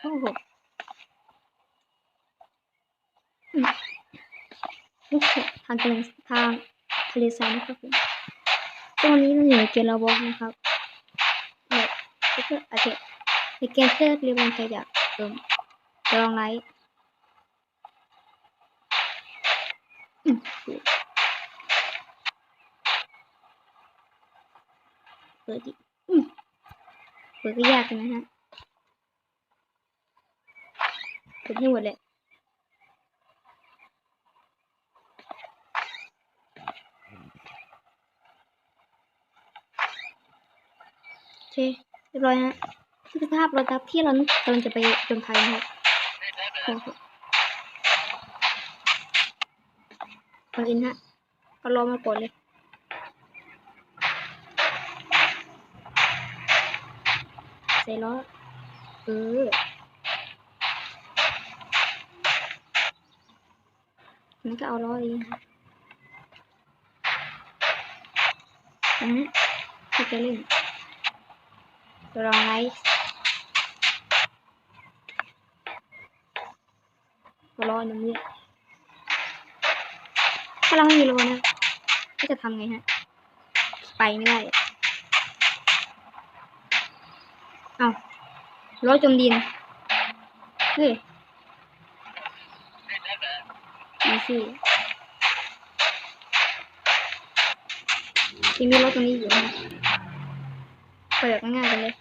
โอ้โหอืมโอ้โหทางทะเลทางทะเลทรายนะครับผมตรงนี้เราอยู่ในเกมเราบอกนะครับเนี่ยก็คืออาจจะในเกมเพื่อเรียกมันใจอยากเติมจะลองไลฟ์เปิดดิเปิดก็ยากใช่ไหมฮะ เปิดให้หมดเลยโอเคเรียบร้อยฮะคือสภาพรถครับที่เรากำลังจะไปจนภัยนะครับโอ้โหก่อนอินฮะก็รอมาก่อนเลยใส่ล้อเออ มันก็เอาล้อเองครับนะฮะที่จะเล่นจะลองไลฟ์ก็รอหนึ่งเนี่ยถ้าเราไม่มีโลนะก็จะทำไงฮะ ไปไม่ได้เอาล้อจมดิน เฮ้ย อี ซี่ยังมีรถตรงนี้อยู่นะเปิดง่ายๆกันเลย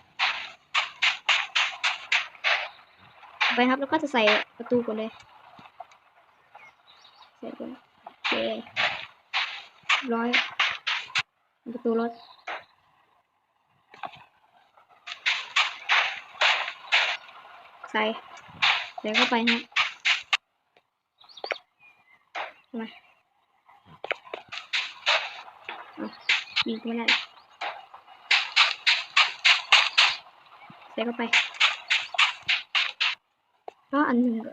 ไปครับแล้วก็จะใส่ประตูก่อนเลย ใส่ก่อนโอเคร้อยประตูรถใส่ใส่เข้าไปฮะ มาเอาบีบไม่ได้ใส่เข้าไปแล้วอันหนึ่งก็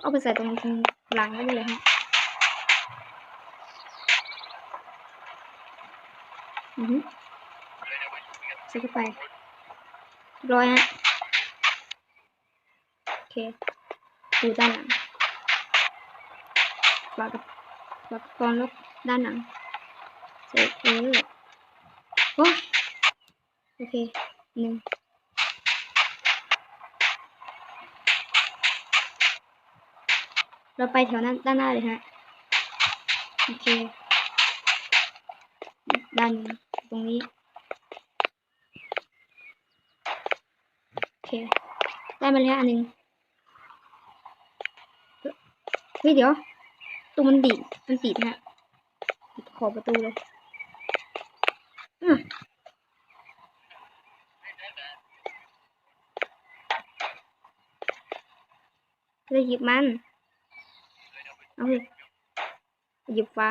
เอาไปใส่ตรงตรงหลังได้เลยฮะอือฮึใส่เข้าไปเรียบร้อยฮะโอเคดูด้านหลัง ฝากับฝากกรองลบด้านหลังเสร็จเออโอ้โอเคหนึ่งเราไปแถวนั้นด้านหน้าเลยฮะโอเคด้านตรงนี้โอเคได้มาแล้วอันหนึ่งเฮ้ยเดี๋ยว ตัวมันดีดมันติดฮะติดขอบประตูเลยเลยหยิบมัน เอาเลยหยิบฟ้า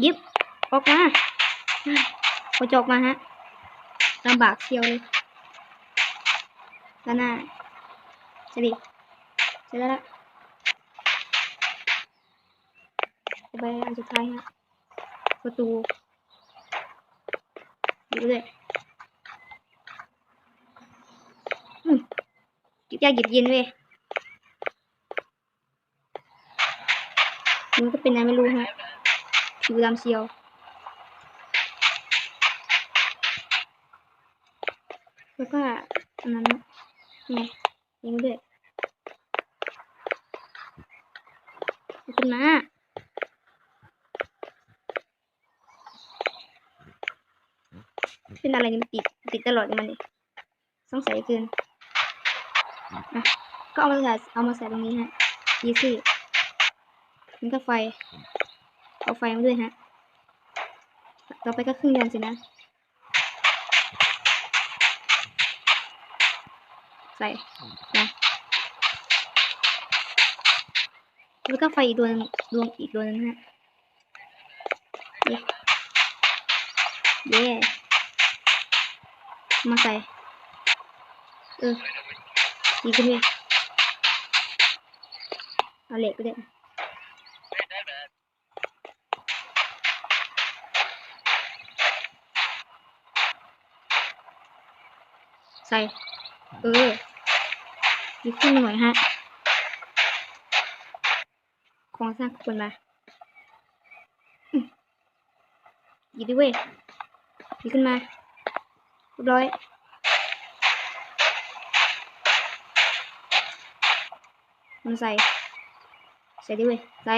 หยิบ ออกมาพอจกมาฮะลำบากเชียวเลยด้านหน้าใช่ดิเสร็จแล้ว ไปอันสุดท้ายฮะ ประตูดูเลยหยิบยากหยิบเย็นเว้ยมันก็เป็นอะไรไม่รู้ฮะผิวดำเชียวแล้วก็อันนั้นไงยิงด้วยขึ้นมา เป็นอะไรนี่มันติดติดตลอดมันนี่สงสัยเกินอะก็เอามาใส่เอามาใส่ตรงนี้ฮะยีซี่มันก็ไฟ เอาไฟมาด้วยฮะ ต่อไปก็เครื่องยนต์สินะ ใส่นะแล้วก็ไฟอีกดวงดวงอีกดวงนึงฮะ เย้ เย้ มาใส่ เออดีขึ้นเลยเอาเหล็กไปเลยใส่ เออหยิบขึ้นหน่อยฮะของสร้างคนมาอืมหยิบดิเว้ยหยิบขึ้นมา ร้อยมันใส่ ใส่ดิเว้ยใส่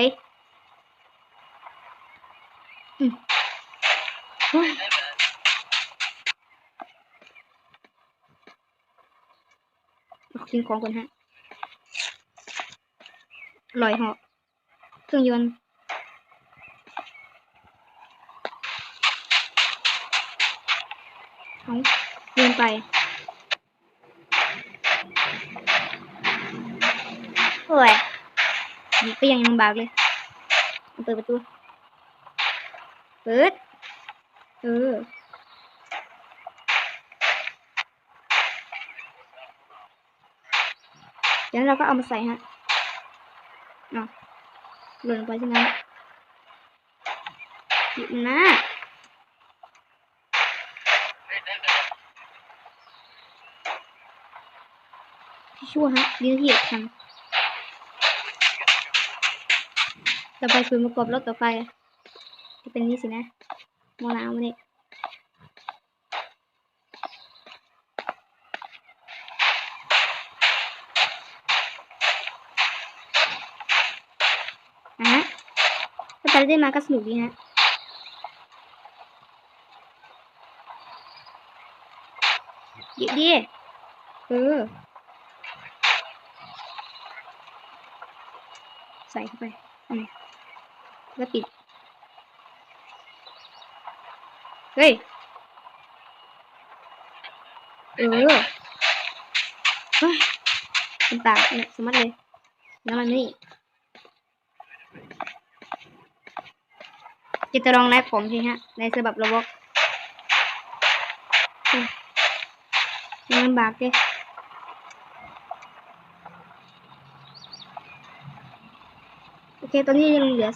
อืมโอ้ยเอากินของก่อนฮะอร่อยหาะเครื่องยนต์ เอาเดินไปโอ้ยนี่ก็ยังลำบากเลย เปิดประตู เปิด เออเดี๋ยวเราก็เอามาใส่ฮะเอาหล่นไปใช่ไหมหยิบมันนะ ชั่วฮะดีนะที่เหยียทันต่อไปส่วนประกอบรถต่อไป จะเป็นนี้สินะมอน้ำมันนี่นะฮะถ้าไปได้มาก็สนุกดีฮะหยิบดิเออ ใส่เข้าไปอันนี้แล้วปิด เฮ้ย เออเป็นปากเนี่ยสมัดเลย แล้วมันนี่จะจะลองแรปผมใช่ฮะ ในฉบับโรบอกมันลำบากเลย โอเคตอนนี้ยังเหลือ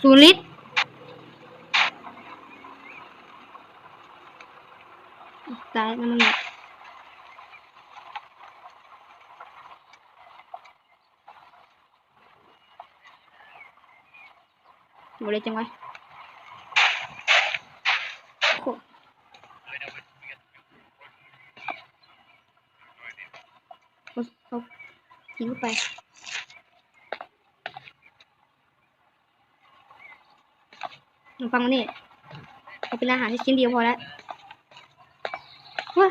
ส่วนลิตรนี่ใส่ระเบิ ทิ้งเข้าไป ขนมปังมานี่เอาเป็นอาหารที่ชิ้นเดียวพอแล้วว้า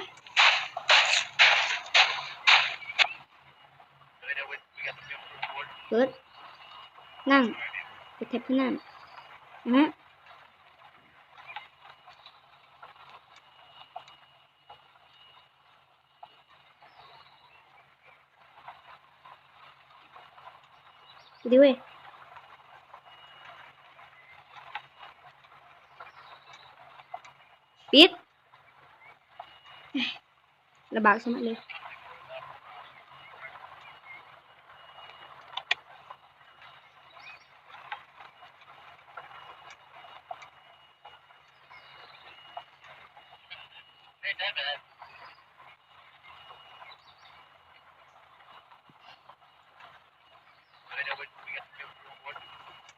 เปิดนั่งกดแท็บเพื่อนั่งนะ ฮะดูดิเว้ยปิดเอ้ยลำบากสมัครเลย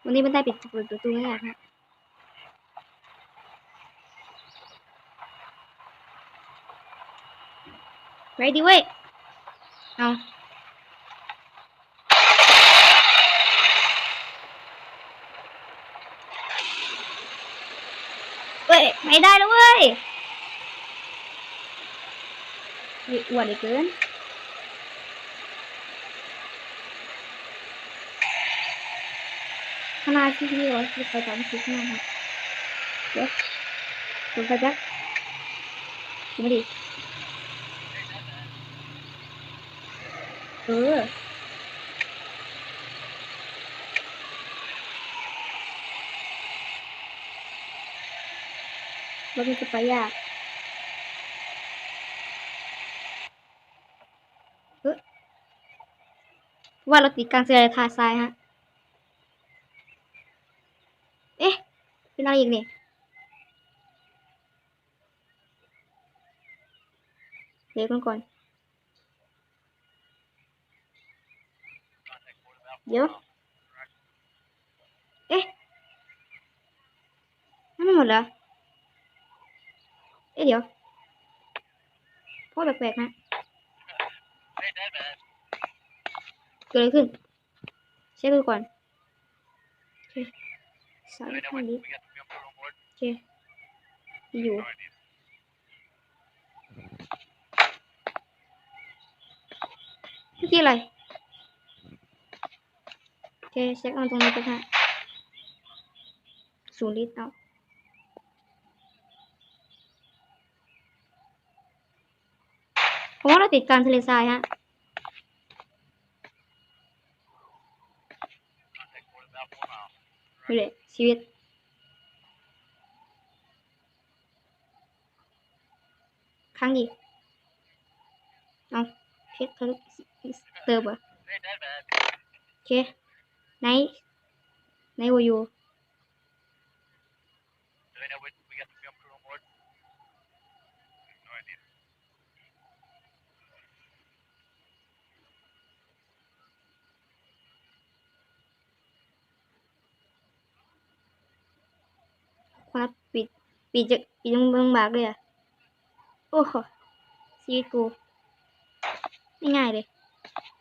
วันนี้มันได้ปิดประตูแล้วนะครับไว้ดิเว้ย เอาเว้ย ไม่ได้แล้วเว้ยอวนเหลือเกิน ทำมาที่นี่วะที่ไปตามคลิปหน้าครับเดี๋ยวดูไปแป๊บดูมาดิเออเรถมันจะไปยากว่าเราติดกลางเสือทาทรายฮะ เอ๊ะ เป็นอะไรอีกเนี่ยเดี๋ยวก่อนก่อนเดี๋ยว เอ๊ะนั่นไม่หมดเหรอเอ๊ะเดี๋ยวพ่อแปลกๆนะเกิดอะไรขึ้นเช็คดูก่อนโอเคสายข้างนี้โอเคอยู่เมื่อกี้อะไรโอเคเช็คเอาตรงนี้ไปฮะศูนย์ลิตรเอาผมว่าเราติดกลารทะเลทรายฮะนี่แหละชีวิต ครั้งดีเอาเพชรทะลุเติมเหรอโอเคไหนไหนวอยู่ครับปิดปิดจะปิดยังเมืองบากเลยอะ อ้โหชีวิตกูไม่ง่ายเลย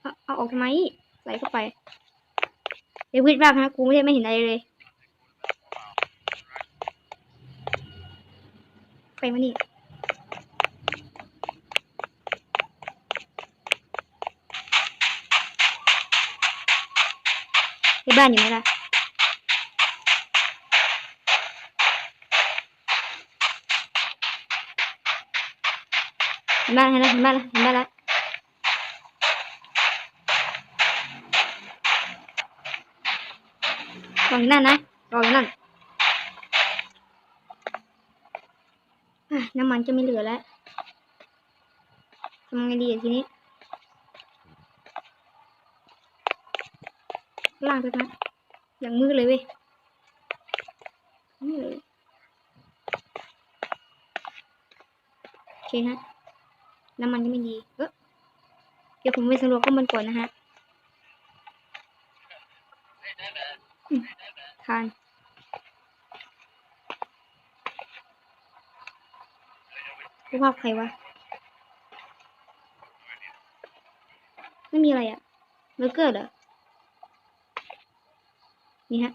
เอาเอาออกทำไมใส่เข้าไป เดี๋ยววิดบ้างฮะกูไม่ได้ไม่เห็นอะไรเลยไปมานี่ในบ้านอยู่ไหมล่ะ บ้านเห็นแล้วเห็นบ้านแล้วเห็นบ้านแล้วรออยู่นั่นนะรออยู่นั่นน้ำมันจะไม่เหลือแล้วทำไงดีทีนี้ล่างไปนะอย่างมืดเลยเว้ยนี่เลยโอเคฮะ น้ำมันยังไม่ดีเออเดี๋ยวผมไปสำรวจข้างบนก่อนนะฮะทานรูปภาพใครวะ ไม่มีอะไรอะเบอร์เกอร์เหรอ นี่ฮะ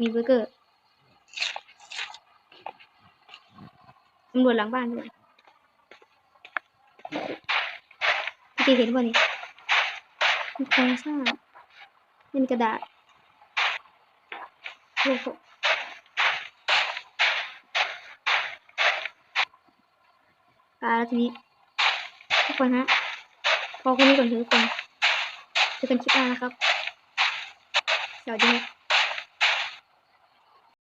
มีเบอร์เกอร์ตำรวจหลังบ้านด้วย พี่เห็นป่ะนี่มีโครงสร้างเป็นกระดาษโอ้โหอ่าแล้วทีนี้ทุกคนฮะพอคนนี้ก่อนเถอะทุกคนเจอกันคลิปหน้านะครับสวัสดีครับ